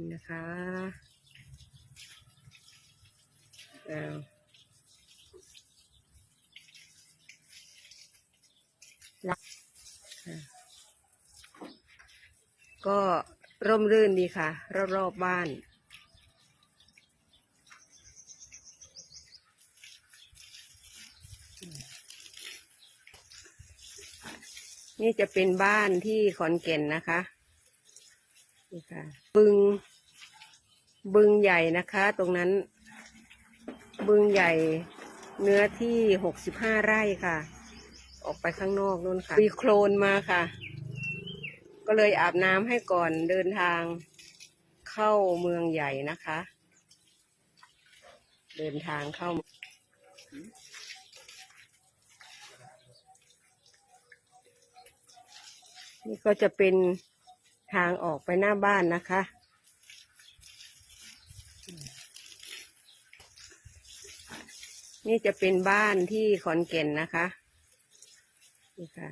นี่นะคะเอาละค่ะก็ร่มรื่นดีค่ะ รอบๆบบ้านนี่จะเป็นบ้านที่ขอนแก่นนะคะ นี่ค่ะบึง บึงใหญ่นะคะ ตรงนั้น บึงใหญ่เนื้อที่หกสิบห้าไร่ค่ะ ออกไปข้างนอกนู่นค่ะ มีโคลนมาค่ะ ก็เลยอาบน้ำให้ก่อนเดินทางเข้าเมืองใหญ่นะคะ เดินทางเข้านี่ก็จะเป็นทางออกไปหน้าบ้านนะคะ นี่จะเป็นบ้านที่ขอนแก่นนะคะ นี่ค่ะ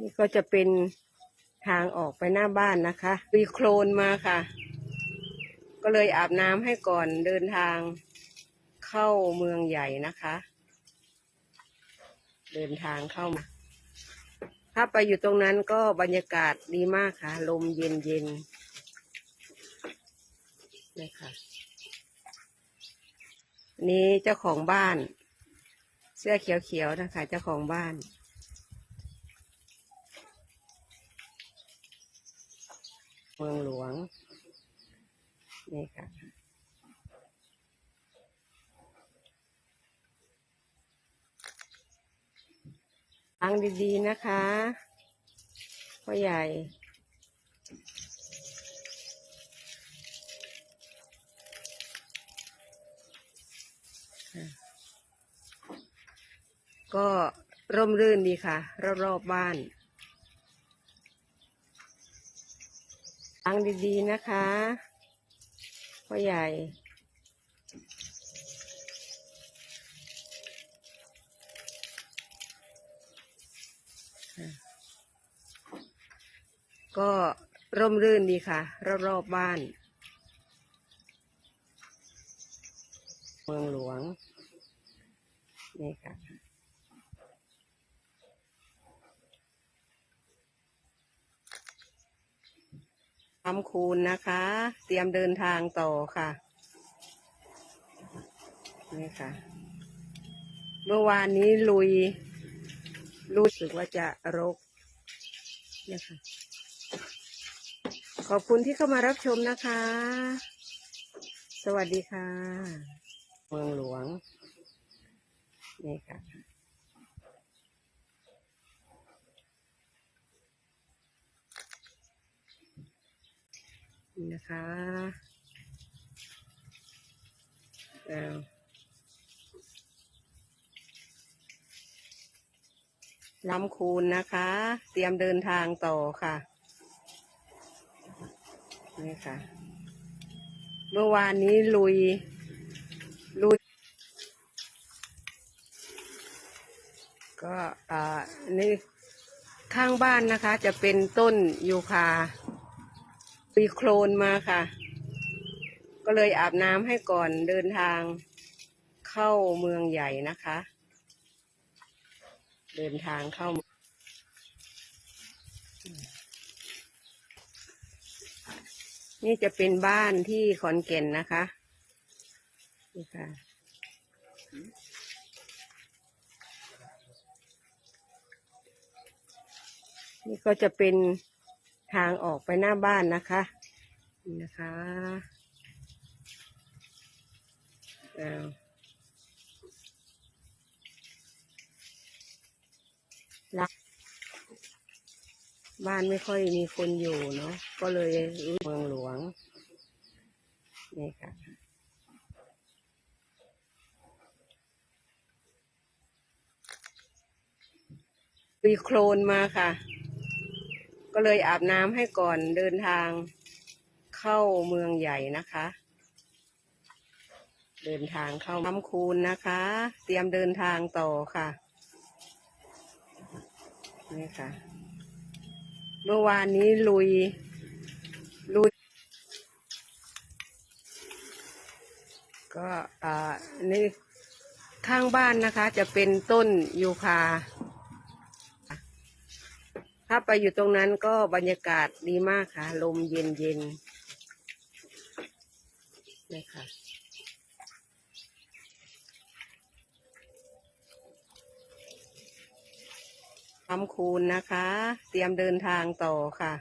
นี่ก็จะเป็น ทางออกไปหน้าบ้านนะคะมีโคลนมาค่ะ ก็เลยอาบน้ำให้ก่อนเดินทางเข้าเมืองใหญ่นะคะ เดินทางเข้ามา ถ้าไปอยู่ตรงนั้นก็บรรยากาศดีมากค่ะ ลมเย็นเย็นๆนะคะนี่เจ้าของบ้าน เสื้อเขียวๆนะคะ เจ้าของบ้าน เมืองหลวง นี่ค่ะฟังดีๆนะคะพ่อใหญ่ก็ร่มรื่นดีค่ะ รอบๆบ้าน ฟังดีๆนะคะพ่อใหญ่ก็ร่มรื่นดีค่ะ รอบๆบ้าน เมืองหลวง นี่ค่ะ คำคูณนะคะ เตรียมเดินทางต่อค่ะ นี่ค่ะ เมื่อวานนี้ลุย รู้สึกว่าจะรกนะคะขอบคุณที่เข้ามารับชมนะคะ สวัสดีค่ะ เมืองหลวง นี่ค่ะ นี่นะคะเอาลำคูณนะคะ เตรียมเดินทางต่อค่ะ นี่ค่ะ เมื่อวานนี้ลุย ลุย ก็อ่านี่ข้างบ้านนะคะ จะเป็นต้นยูคา มีโคลนมาค่ะ ก็เลยอาบน้ำให้ก่อนเดินทางเข้าเมืองใหญ่นะคะ เดินทางเข้านี่จะเป็นบ้านที่ขอนแก่นนะคะนี่ค่ะนี่ก็จะเป็น ทางออกไปหน้าบ้านนะคะนี่นะคะเอาละบ้านไม่ค่อยมีคนอยู่เนาะก็เลยรู้เมืองหลวงนี่ค่ะมีมีโคลนมาค่ะ ก็เลยอาบน้ำให้ก่อนเดินทางเข้าเมืองใหญ่นะคะ เดินทางเข้าน้ำคูนนะคะ เตรียมเดินทางต่อค่ะนี่ค่ะ เมื่อวานนี้ลุย ลุย ก็อ่านี่ข้างบ้านนะคะ จะเป็นต้นยูคา ถ้าไปอยู่ตรงนั้นก็บรรยากาศดีมากค่ะ ลมเย็นเย็นนี่ค่ะทำคูณนะคะ เตรียมเดินทางต่อค่ะ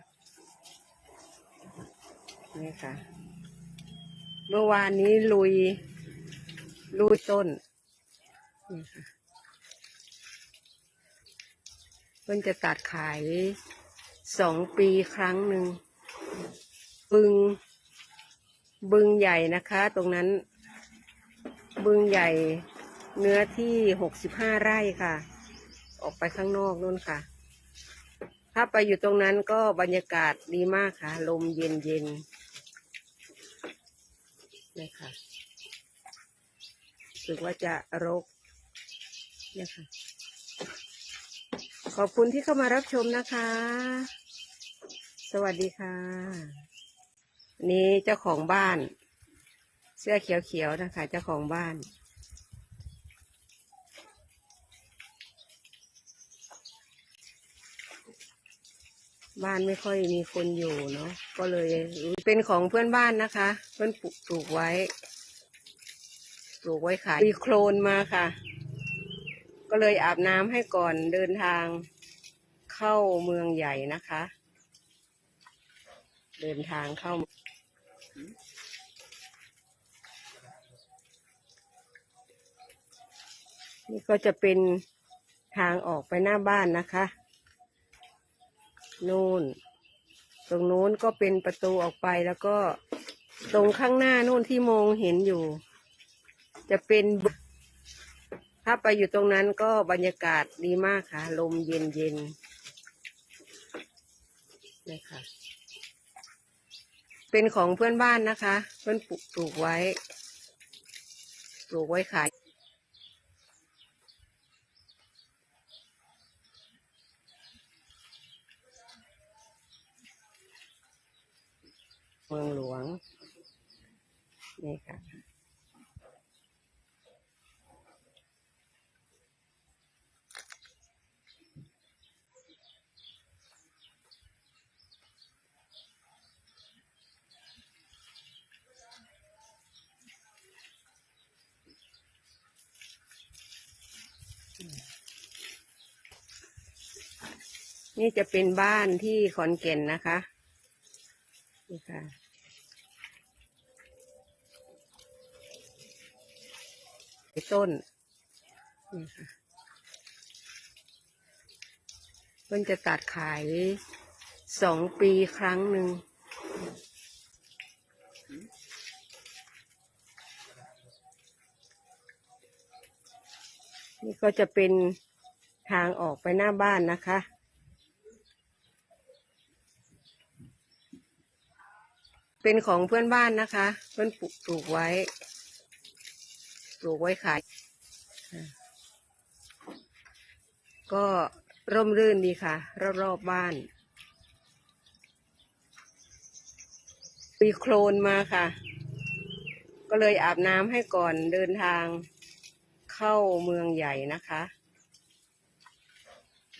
นี่ค่ะ เมื่อวานนี้ลุย ลุยต้น นี่ค่ะ เพิ่นจะตัดขายสองปีครั้งหนึ่ง บึง บึงใหญ่นะคะ ตรงนั้น บึงใหญ่เนื้อที่หกสิบห้าไร่ค่ะ ออกไปข้างนอกนู่นค่ะ ถ้าไปอยู่ตรงนั้นก็บรรยากาศดีมากค่ะ ลมเย็นเย็นๆนี่ค่ะรู้สึกว่าจะรกนี่ค่ะ ขอบคุณที่เข้ามารับชมนะคะ สวัสดีค่ะ นี่เจ้าของบ้าน เสื้อเขียวๆนะคะ เจ้าของบ้าน บ้านไม่ค่อยมีคนอยู่เนาะก็เลยเป็นของเพื่อนบ้านนะคะ เพื่อนปลูกไว้ ปลูกไว้ขายมีโคลนมาค่ะ ก็เลยอาบน้ำให้ก่อนเดินทางเข้าเมืองใหญ่นะคะ เดินทางเข้านี่ก็จะเป็นทางออกไปหน้าบ้านนะคะ นู่น ตรงนู้นก็เป็นประตูออกไปแล้วก็ตรงข้างหน้านู่นที่มองเห็นอยู่ จะเป็นบ ถ้าไปอยู่ตรงนั้นก็บรรยากาศดีมากค่ะ ลมเย็นเย็นนี่ค่ะเป็นของเพื่อนบ้านนะคะ เพื่อนปลูกปลูกไว้ ปลูกไว้ขาย เมืองหลวง นี่ค่ะ นี่จะเป็นบ้านที่ขอนแก่นนะคะนี่ค่ะต้นนี่ค่ะเพิ่นจะตัดขายสองปีครั้งหนึ่งนี่ก็จะเป็นทางออกไปหน้าบ้านนะคะ เป็นของเพื่อนบ้านนะคะ เพื่อนปลูกปลูกไว้ ปลูกไว้ขาย ก็ร่มรื่นดีค่ะ รอบๆบ้าน มีโคลนมาค่ะ ก็เลยอาบน้ำให้ก่อนเดินทางเข้าเมืองใหญ่นะคะ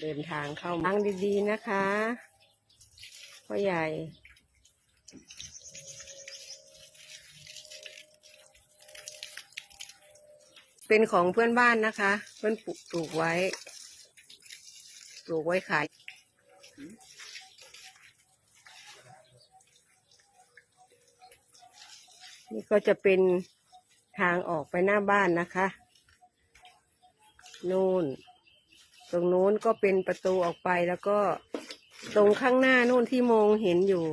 เดินทางเข้าทางดีๆนะคะพ่อใหญ่ เป็นของเพื่อนบ้านนะคะ เพื่อนปลูกปลูกไว้ ปลูกไว้ขาย นี่ก็จะเป็นทางออกไปหน้าบ้านนะคะ นู่น ตรงนู้นก็เป็นประตูออกไปแล้วก็ตรงข้างหน้านู่นที่มองเห็นอยู่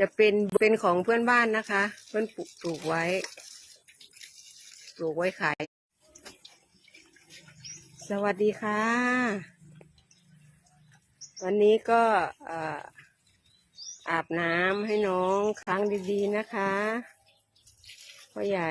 จะเป็นเป็นของเพื่อนบ้านนะคะ เพื่อนปลูกปลูกไว้ ลูกไว้ขาย สวัสดีค่ะ วันนี้ก็ออาบน้ำให้น้องครั้งดีๆนะคะพ่อใหญ่